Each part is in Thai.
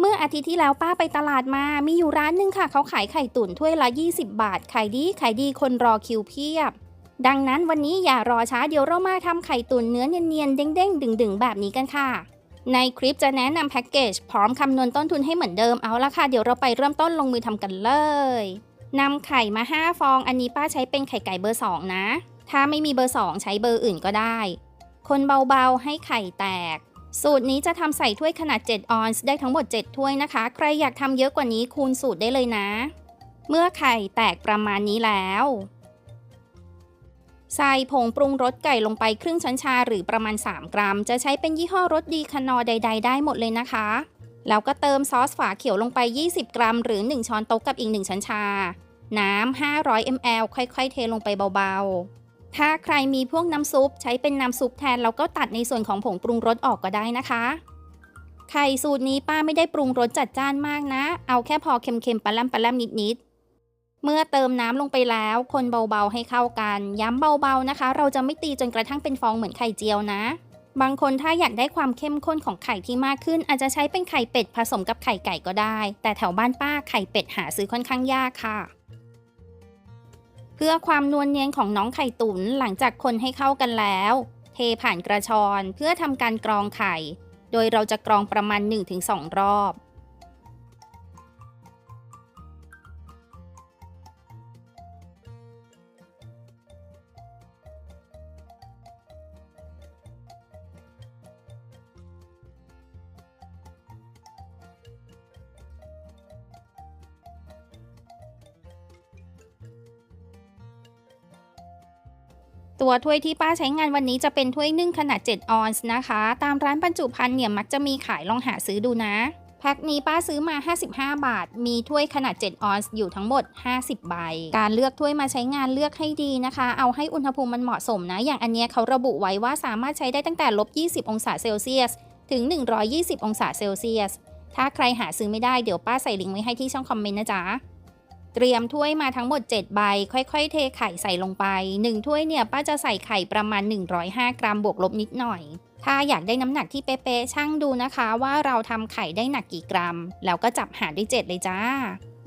เมื่ออาทิตย์ที่แล้วป้าไปตลาดมา มีอยู่ร้านหนึงค่ะ เขาขายไข่ตุ๋นถ้วยละ 20 บาท ขายดี ขายดีคนรอคิวเพียบ ดังนั้นวันนี้อย่ารอช้าเดี๋ยวเรามาทำไข่ตุ๋นเนื้อเนียนๆ เด้งๆ ดึงๆ แบบนี้กันค่ะ ในคลิปจะแนะนำแพ็กเกจพร้อมคำนวณต้นทุนให้เหมือนเดิมเอาละค่ะ เดี๋ยวเราไปเริ่มต้นลงมือทำกันเลยนำไข่มา 5 ฟอง อันนี้ป้าใช้เป็นไข่ไก่เบอร์ 2 นะ ถ้าไม่มีเบอร์ 2 ใช้เบอร์อื่นก็ได้ คนเบาๆให้ไข่แตก สูตรนี้จะทำใส่ถ้วยขนาด 7 ออนซ์ได้ทั้งหมด 7 ถ้วยนะคะ ใครอยากทำเยอะกว่านี้คูณสูตรได้เลยนะ เมื่อไข่แตกประมาณนี้แล้ว ใส่ผงปรุงรสไก่ลงไปครึ่งช้อนชาหรือประมาณ 3 กรัม จะใช้เป็นยี่ห้อรสดีคนอใด ๆ ได้หมดเลยนะคะ แล้วก็เติมซอสฝาเขียวลงไป 20 กรัม หรือ 1 ช้อนโต๊ะกับอีก 1 ช้อนชา น้ำ500 ml ค่อย ๆ เทลงไปเบาๆ ถ้าใครมีพวกน้ำซุปใช้เป็นน้ำซุปแทนแล้วก็ตัดในส่วนของผงปรุงรสออกก็ได้นะคะ ไข่สูตรนี้ป้าไม่ได้ปรุงรสจัดจ้านมากนะ เอาแค่พอเค็มๆปลาล่ำปลาล่ำนิดๆ เมื่อเติมน้ำลงไปแล้ว คนเบาๆให้เข้ากัน ย้ำเบาๆนะคะ เราจะไม่ตีจนกระทั่งเป็นฟองเหมือนไข่เจียวนะ บางคนถ้าอยากได้ความเข้มข้นของไข่ที่มากขึ้น อาจจะใช้เป็นไข่เป็ดผสมกับไข่ไก่ก็ได้ แต่แถวบ้านป้าไข่เป็ดหาซื้อค่อนข้างยากค่ะ เพื่อความนวลเนียนของน้องไข่ตุ๋นหลังจากคนให้เข้ากันแล้ว เทผ่านกระชอนเพื่อทำการกรองไข่ โดยเราจะกรองประมาณ 1-2 รอบ ตัวถ้วยที่ป้าใช้งานวันนี้จะเป็นถ้วยนึ่งขนาด 7 ออนซ์นะคะ ตามร้านบรรจุภัณฑ์เนี่ยมักจะมีขายลองหาซื้อดูนะ แพ็คนี้ป้าซื้อมา 55 บาท มีถ้วยขนาด 7 ออนซ์อยู่ทั้งหมด 50 ใบ การเลือกถ้วยมาใช้งานเลือกให้ดีนะคะ เอาให้อุณหภูมิมันเหมาะสมนะ อย่างอันเนี้ยเขาระบุไว้ว่าสามารถใช้ได้ตั้งแต่ลบ 20 องศาเซลเซียส ถึง 120 องศาเซลเซียส ถ้าใครหาซื้อไม่ได้เดี๋ยวป้าใส่ลิงก์ไว้ให้ที่ช่องคอมเมนต์นะจ๊ะ เตรียมถ้วยมาทั้งหมด 7 ใบ ค่อยๆ เทไข่ใส่ลงไป 1 ถ้วยเนี่ยป้าจะใส่ไข่ประมาณ 105 กรัมบวกลบนิดหน่อย ถ้าอยากได้น้ำหนักที่เป๊ะๆช่างดูนะคะว่าเราทำไข่ได้หนักกี่กรัม แล้วก็จับหารด้วย7เลยจ้า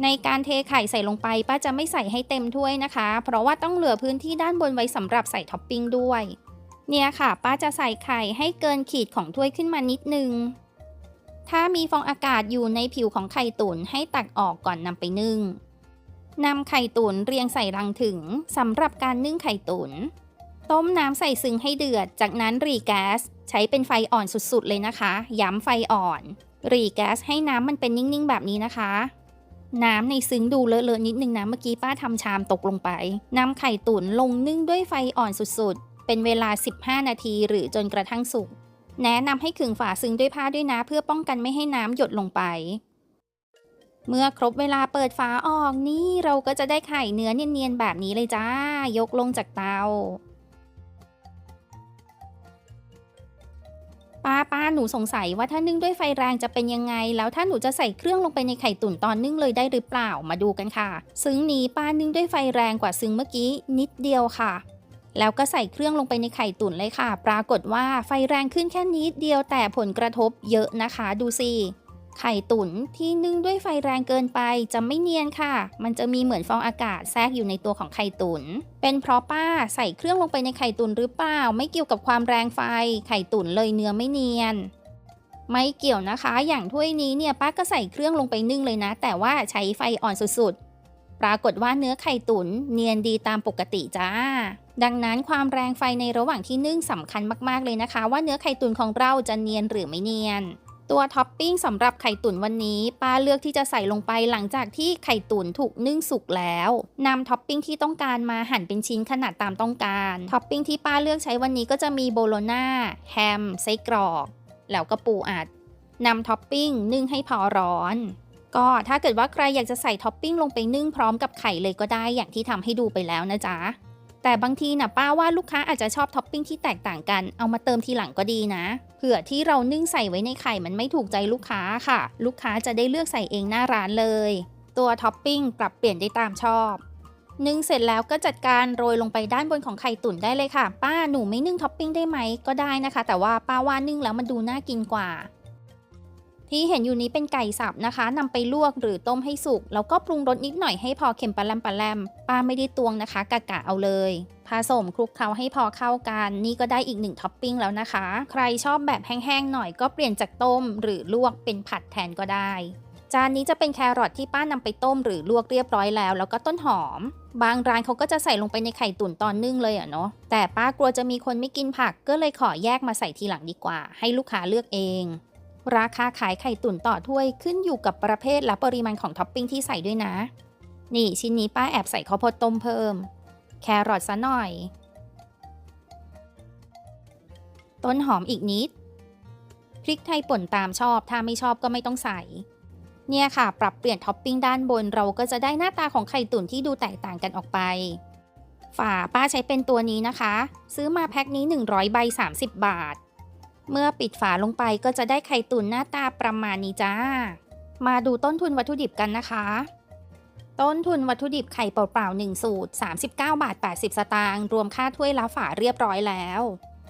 ในการเทไข่ใส่ลงไป ป้าจะไม่ใส่ให้เต็มถ้วยนะคะ เพราะว่าต้องเหลือพื้นที่ด้านบนไว้สำหรับใส่ท็อปปิ้งด้วย เนี่ยค่ะป้าจะใส่ไข่ให้เกินขีดของถ้วยขึ้นมานิดนึงถ้ามีฟองอากาศอยู่ในผิวของไข่ตุ๋นให้ตักออกก่อนนำไปนึ่ง นำไข่ตุ๋นเรียงใส่รังถึงสำหรับการนึ่งไข่ตุ๋น ต้มน้ำใส่ซึ้งให้เดือด จากนั้นรีแก๊ส ใช้เป็นไฟอ่อนสุดๆเลยนะคะ ย้ำไฟอ่อน รีแก๊สให้น้ำมันเป็นนิ่งๆแบบนี้นะคะ น้ำในซึ้งดูเลอะๆนิดนึงนะ เมื่อกี้ป้าทำชามตกลงไปนำไข่ตุ๋นลงนึ่งด้วยไฟอ่อนสุดๆ เป็นเวลา 15 นาทีหรือจนกระทั่งสุก แนะนำให้ขึงฝาซึ้งด้วยผ้าด้วยนะ เพื่อป้องกันไม่ให้น้ำหยดลงไป เมื่อครบเวลาเปิดฝาออกนี่เราก็จะได้ไข่เนื้อเนียนๆแบบนี้เลยจ้า ยกลงจากเตาป้าป้าหนูสงสัยว่าถ้านึ่งด้วยไฟแรงจะเป็นยังไง แล้วถ้าหนูจะใส่เครื่องลงไปในไข่ตุ๋นตอนนึ่งเลยได้หรือเปล่ามาดูกันค่ะ ซึ้งนี้ป้านึ่งด้วยไฟแรงกว่าซึ้งเมื่อกี้นิดเดียวค่ะ แล้วก็ใส่เครื่องลงไปในไข่ตุ๋นเลยค่ะ ปรากฏว่าไฟแรงขึ้นแค่นิดเดียวแต่ผลกระทบเยอะนะคะ ดูสิ ไข่ตุ๋นที่นึ่งด้วยไฟแรงเกินไปจะไม่เนียนค่ะ มันจะมีเหมือนฟองอากาศแทรกอยู่ในตัวของไข่ตุ๋น เป็นเพราะป้าใส่เครื่องลงไปในไข่ตุ๋นหรือเปล่า ไม่เกี่ยวกับความแรงไฟ ไข่ตุ๋นเลยเนื้อไม่เนียน ไม่เกี่ยวนะคะ อย่างถ้วยนี้เนี่ยป้าก็ใส่เครื่องลงไปนึ่งเลยนะ แต่ว่าใช้ไฟอ่อนสุดๆ ปรากฏว่าเนื้อไข่ตุ๋นเนียนดีตามปกติจ้า ดังนั้นความแรงไฟในระหว่างที่นึ่งสำคัญมากๆเลยนะคะ ว่าเนื้อไข่ตุ๋นของเราจะเนียนหรือไม่เนียน ตัวท็อปปิ้งสำหรับไข่ตุ๋นวันนี้ป้าเลือกที่จะใส่ลงไปหลังจากที่ไข่ตุ๋นถูกนึ่งสุกแล้วนำท็อปปิ้งที่ต้องการมาหั่นเป็นชิ้นขนาดตามต้องการท็อปปิ้งที่ป้าเลือกใช้วันนี้ก็จะมีโบโลน่าแฮมไส้กรอก แล้วก็ปูอัดนำท็อปปิ้งนึ่งให้พอร้อน ก็ถ้าเกิดว่าใครอยากจะใส่ท็อปปิ้งลงไปนึ่งพร้อมกับไข่เลยก็ได้อย่างที่ทำให้ดูไปแล้วนะจ๊ะ แต่บางทีนะป้าว่าลูกค้าอาจจะชอบท็อปปิ้งที่แตกต่างกัน เอามาเติมทีหลังก็ดีนะ เผื่อที่เรานึ่งใส่ไว้ในไข่มันไม่ถูกใจลูกค้าค่ะ ลูกค้าจะได้เลือกใส่เองหน้าร้านเลย ตัวท็อปปิ้งปรับเปลี่ยนได้ตามชอบ นึ่งเสร็จแล้วก็จัดการโรยลงไปด้านบนของไข่ตุ๋นได้เลยค่ะ ป้าหนูไม่นึ่งท็อปปิ้งได้ไหมก็ได้นะคะ แต่ว่าป้าว่านึ่งแล้วมันดูน่ากินกว่า ที่เห็นอยู่นี้เป็นไก่สับนะคะนำไปลวกหรือต้มให้สุก แล้วก็ปรุงรสนิดหน่อยให้พอเค็มปลาแลมปลาแลมป้าไม่ได้ตวงนะคะกะกะเอาเลยผสมคลุกเคล้าให้พอเข้ากัน นี่ก็ได้อีกหนึ่งท็อปปิ้งแล้วนะคะ ใครชอบแบบแห้งๆหน่อยก็เปลี่ยนจากต้ม หรือลวกเป็นผัดแทนก็ได้ จานนี้จะเป็นแครอทที่ป้านำไปต้มหรือลวกเรียบร้อยแล้ว แล้วก็ต้นหอม บางร้านเขาก็จะใส่ลงไปในไข่ตุ๋นตอนนึ่งเลยอะเนาะแต่ป้ากลัวจะมีคนไม่กินผักก็เลยขอแยกมาใส่ทีหลังดีกว่า ให้ลูกค้าเลือกเอง ราคาขายไข่ตุ๋นต่อถ้วยขึ้นอยู่กับประเภทและปริมาณของท็อปปิ้งที่ใส่ด้วยนะ นี่ชิ้นนี้ป้าแอบใส่ข้าวโพดต้มเพิ่ม แครอทซะหน่อย ต้นหอมอีกนิด พริกไทยป่นตามชอบ ถ้าไม่ชอบก็ไม่ต้องใส่ เนี่ยค่ะ ปรับเปลี่ยนท็อปปิ้งด้านบนเราก็จะได้หน้าตาของไข่ตุ๋นที่ดูแตกต่างกันออกไป ฝาป้าใช้เป็นตัวนี้นะคะ ซื้อมาแพ็คนี้ 100ใบ30 บาท เมื่อปิดฝาลงไปก็จะได้ไข่ตุ๋นหน้าตาประมาณนี้จ้า มาดูต้นทุนวัตถุดิบกันนะคะ ต้นทุนวัตถุดิบไข่เปล่าๆ1สูตร 39 บาท 80 สตางค์รวมค่าถ้วยละฝาเรียบร้อยแล้ว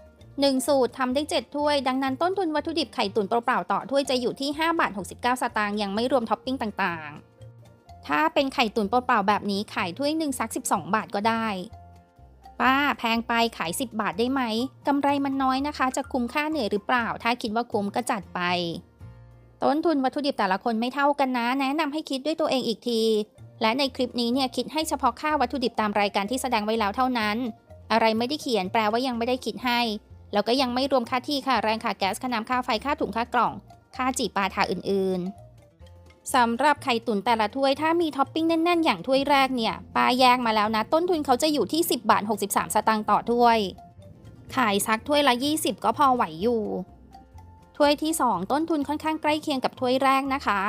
1 สูตรทำได้ 7 ถ้วย ดังนั้นต้นทุนวัตถุดิบไข่ตุ๋นเปล่าๆต่อถ้วยจะอยู่ที่ 5 บาท 69 สตางค์ยังไม่รวมท็อปปิ้งต่างๆ ถ้าเป็นไข่ตุ๋นเปล่าๆแบบนี้ขายถ้วยหนึ่งสัก 12 บาทก็ได้ ป้าแพงไปขาย 10 บาทได้ไหมกำไรมันน้อยนะคะ จะคุ้มค่าเหนื่อยหรือเปล่า ถ้าคิดว่าคุ้มก็จัดไป ต้นทุนวัตถุดิบแต่ละคนไม่เท่ากันนะ แนะนำให้คิดด้วยตัวเองอีกที และในคลิปนี้เนี่ยคิดให้เฉพาะค่าวัตถุดิบตามรายการที่แสดงไว้แล้วเท่านั้น อะไรไม่ได้เขียนแปลว่ายังไม่ได้คิดให้แล้วก็ยังไม่รวมค่าที่ค่าแรงค่าแก๊สค่าน้ำค่าไฟค่าถุงค่ากล่อง ค่าจีปาถาอื่นๆ สำหรับไข่ตุ๋นแต่ละถ้วยถ้ามีท็อปปิ้งแน่น ๆ อย่างถ้วยแรกเนี่ยป้าแยกมาแล้วนะ ต้นทุนเขาจะอยู่ที่ 10 บาท 63 สตางค์ต่อถ้วย ขายซักถ้วยละ 20 ก็พอไหวอยู่ ถ้วยที่ 2 ต้นทุนค่อนข้างใกล้เคียงกับถ้วยแรกนะคะ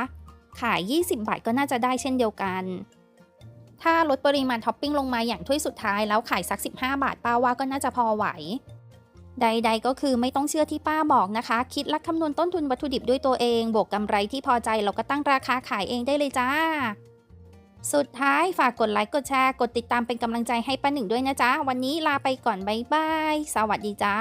ขาย 20 บาทก็น่าจะได้เช่นเดียวกัน ถ้าลดปริมาณท็อปปิ้งลงมาอย่างถ้วยสุดท้ายแล้วขายสัก 15 บาทป้าว่าก็น่าจะพอไหว ใด ๆ ก็คือไม่ต้องเชื่อที่ป้าบอกนะคะ คิดลักคำนวณต้นทุนวัตถุดิบด้วยตัวเอง บวกกำไรที่พอใจเราก็ตั้งราคาขายเองได้เลยจ้า สุดท้ายฝากกดไลค์กดแชร์กดติดตามเป็นกำลังใจให้ป้าหนึ่งด้วยนะจ๊ะ วันนี้ลาไปก่อนบ๊ายบาย สวัสดีจ้า